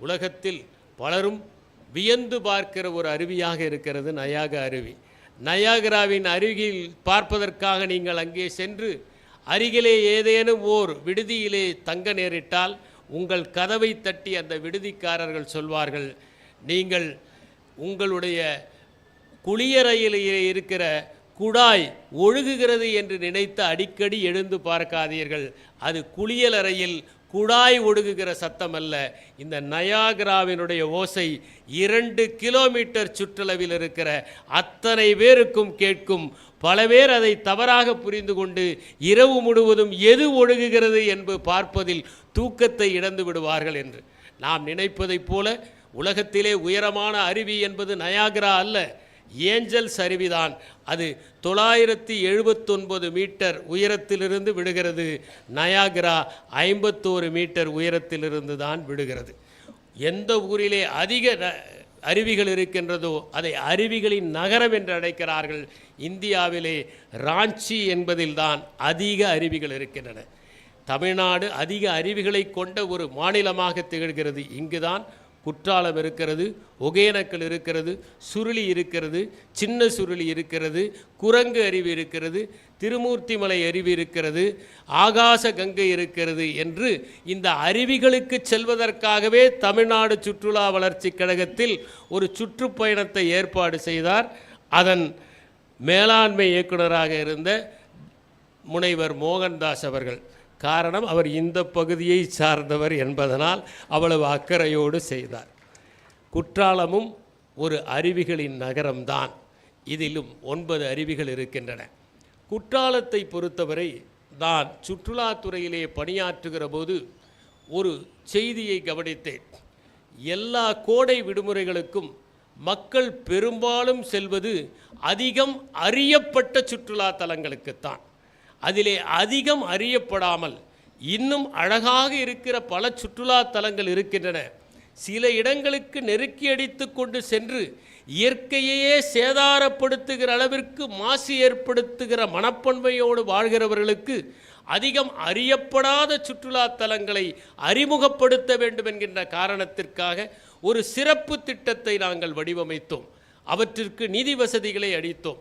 உலகத்தில் பலரும் வியந்து பார்க்கிற ஒரு அருவியாக இருக்கிறது நயாக அருவி. நயாகராவின் அருகில் பார்ப்பதற்காக நீங்கள் அங்கே சென்று அருகிலே ஏதேனும் ஓர் விடுதியிலே தங்க நேரிட்டால் உங்கள் கதவை தட்டி அந்த விடுதிக்காரர்கள் சொல்வார்கள் நீங்கள் உங்களுடைய குளியறையிலேயே இருக்கிற குழாய் ஒழுகுகிறது என்று நினைத்து அடிக்கடி எழுந்து பார்க்காதீர்கள். அது குளியலறையில் குழாய் ஒடுகுகிற சத்தம் அல்ல. இந்த நயாகராவினுடைய ஓசை இரண்டு கிலோமீட்டர் சுற்றளவில் இருக்கிற அத்தனை பேருக்கும் கேட்கும். பல பேர் அதை தவறாக புரிந்து கொண்டு இரவு முழுவதும் எது ஒழுகுகிறது என்பது பார்ப்பதில் தூக்கத்தை இழந்து விடுவார்கள் என்று. நாம் நினைப்பதைப் போல உலகத்திலே உயரமான அருவி என்பது நயாகரா அல்ல. ஏஞ்சல்ஸ் அருவிதான் அது தொள்ளாயிரத்தி எழுபத்தொன்பது மீட்டர் உயரத்திலிருந்து விடுகிறது. நயாகரா ஐம்பத்தோரு மீட்டர் உயரத்திலிருந்து தான் விடுகிறது. எந்த ஊரிலே அதிக அருவிகள் இருக்கின்றதோ அதை அருவிகளின் நகரம் என்று அழைக்கிறார்கள். இந்தியாவிலே ராஞ்சி என்பதில்தான் அதிக அருவிகள் இருக்கின்றன. தமிழ்நாடு அதிக அருவிகளை கொண்ட ஒரு மாநிலமாக திகழ்கிறது. இங்குதான் குற்றாலம் இருக்கிறது ஒகேனக்கல் இருக்கிறது சுருளி இருக்கிறது சின்ன சுருளி இருக்கிறது குரங்கு அருவி இருக்கிறது திருமூர்த்திமலை அருவி இருக்கிறது ஆகாச கங்கை இருக்கிறது என்று இந்த அருவிகளுக்கு செல்வதற்காகவே தமிழ்நாடு சுற்றுலா வளர்ச்சி கழகத்தில் ஒரு சுற்றுப்பயணத்தை ஏற்பாடு செய்தார். அதன் மேலாண்மை இயக்குனராக இருந்த முனைவர் மோகன்தாஸ் அவர்கள். காரணம் அவர் இந்த பகுதியை சார்ந்தவர் என்பதனால் அவ்வளவு அக்கறையோடு செய்தார். குற்றாலமும் ஒரு அருவிகளின் நகரம்தான். இதிலும் ஒன்பது அருவிகள் இருக்கின்றன. குற்றாலத்தை பொறுத்தவரை நான் சுற்றுலாத்துறையிலே பணியாற்றுகிற போது ஒரு செய்தியை கவனித்தேன். எல்லா கோடை விடுமுறைகளுக்கும் மக்கள் பெரும்பாலும் செல்வது அதிகம் அறியப்பட்ட சுற்றுலா தலங்களுக்குத்தான். அதிலே அதிகம் அறியப்படாமல் இன்னும் அழகாக இருக்கிற பல சுற்றுலா தலங்கள் இருக்கின்றன. சில இடங்களுக்கு நெருக்கி அடித்து கொண்டு சென்று இயற்கையையே சேதாரப்படுத்துகிற அளவிற்கு மாசு ஏற்படுத்துகிற மனப்பன்மையோடு வாழ்கிறவர்களுக்கு அதிகம் அறியப்படாத சுற்றுலா தலங்களை அறிமுகப்படுத்த வேண்டும் என்கின்ற காரணத்திற்காக ஒரு சிறப்பு திட்டத்தை நாங்கள் வடிவமைத்தோம். அவற்றிற்கு நிதி வசதிகளை அளித்தோம்.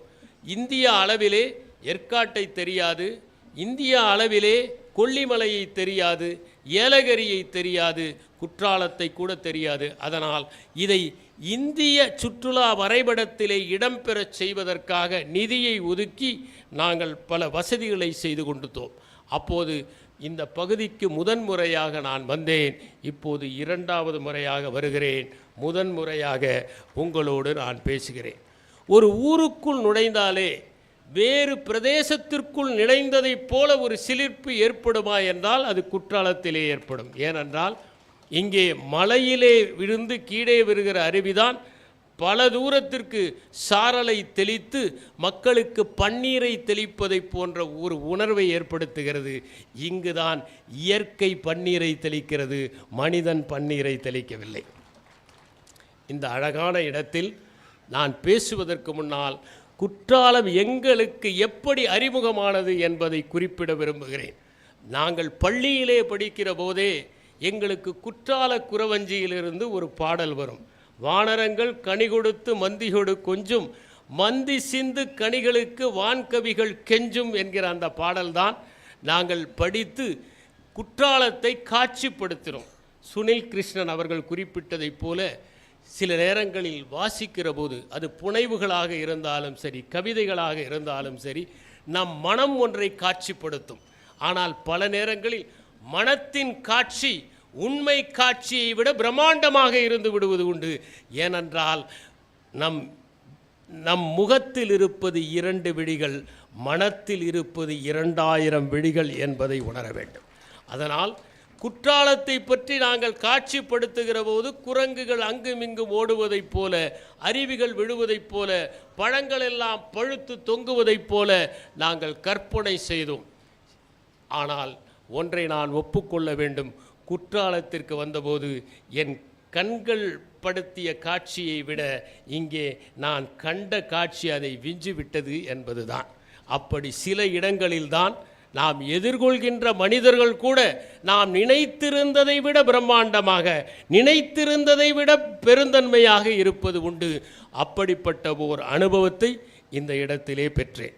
இந்திய அளவிலே ஏற்காட்டை தெரியாது இந்தியா அளவிலே கொல்லிமலையை தெரியாது ஏலகிரியை தெரியாது குற்றாலத்தை கூட தெரியாது. அதனால் இதை இந்திய சுற்றுலா வரைபடத்திலே இடம்பெறச் செய்வதற்காக நிதியை ஒதுக்கி நாங்கள் பல வசதிகளை செய்து கொண்டுத்தோம் அப்போது இந்த பகுதிக்கு முதன்முறையாக நான் வந்தேன். இப்போது இரண்டாவது முறையாக வருகிறேன். முதன்முறையாக உங்களோடு நான் பேசுகிறேன். ஒரு ஊருக்குள் நுழைந்தாலே வேறு பிரதேசத்திற்குள் நிலைந்ததைப் போல ஒரு சிலிர்ப்பு ஏற்படுமா என்றால் அது குற்றாலத்திலே ஏற்படும். ஏனென்றால் இங்கே மலையிலே விழுந்து கீழே வருகிற அருவிதான் பல தூரத்திற்கு சாரலை தெளித்து மக்களுக்கு பன்னீரை தெளிப்பதைப் போன்ற ஒரு உணர்வை ஏற்படுத்துகிறது. இங்குதான் இயற்கை பன்னீரை தெளிக்கிறது மனிதன் பன்னீரை தெளிக்கவில்லை. இந்த அழகான இடத்தில் நான் பேசுவதற்கு முன்னால் குற்றாலம் எங்களுக்கு எப்படி அறிமுகமானது என்பதை குறிப்பிட விரும்புகிறேன். நாங்கள் பள்ளியிலே படிக்கிற போதே எங்களுக்கு குற்றால குறவஞ்சியிலிருந்து ஒரு பாடல் வரும். வானரங்கள் கனி கொடுத்து மந்திகொடு கொஞ்சும் மந்தி சிந்து கனிகளுக்கு வான்கவிகள் கெஞ்சும் என்கிற அந்த பாடல்தான் நாங்கள் படித்து குற்றாலத்தை காட்சிப்படுத்தினோம். சுனில் கிருஷ்ணன் அவர்கள் குறிப்பிட்டதைப் போல சில நேரங்களில் வாசிக்கிற போது அது புனைவுகளாக இருந்தாலும் சரி கவிதைகளாக இருந்தாலும் சரி நம் மனம் ஒன்றை காட்சிப்படுத்தும். ஆனால் பல நேரங்களில் மனத்தின் காட்சி உண்மை காட்சியை விட பிரம்மாண்டமாக இருந்து விடுவது உண்டு. ஏனென்றால் நம் நம் முகத்தில் இருப்பது இரண்டு விழிகள் மனத்தில் இருப்பது இரண்டாயிரம் விழிகள் என்பதை உணர வேண்டும். அதனால் குற்றாலத்தை பற்றி நாங்கள் காட்சிப்படுத்துகிற போது குரங்குகள் அங்குமிங்கும் ஓடுவதைப் போல அருவிகள் விழுவதைப் போல பழங்கள் எல்லாம் பழுத்து தொங்குவதைப் போல நாங்கள் கற்பனை செய்தோம். ஆனால் ஒன்றை நான் ஒப்புக்கொள்ள வேண்டும். குற்றாலத்திற்கு வந்தபோது என் கண்கள் படுத்திய காட்சியை விட இங்கே நான் கண்ட காட்சி அதை விஞ்சிவிட்டது என்பதுதான். அப்படி சில இடங்களில்தான் நாம் எதிர்கொள்கின்ற மனிதர்கள் கூட நாம் நினைத்திருந்ததை விட பிரம்மாண்டமாக நினைத்திருந்ததை விட பெருந்தன்மையாக இருப்பது உண்டு. அப்படிப்பட்ட ஓர் அனுபவத்தை இந்த இடத்திலே பெற்றேன்.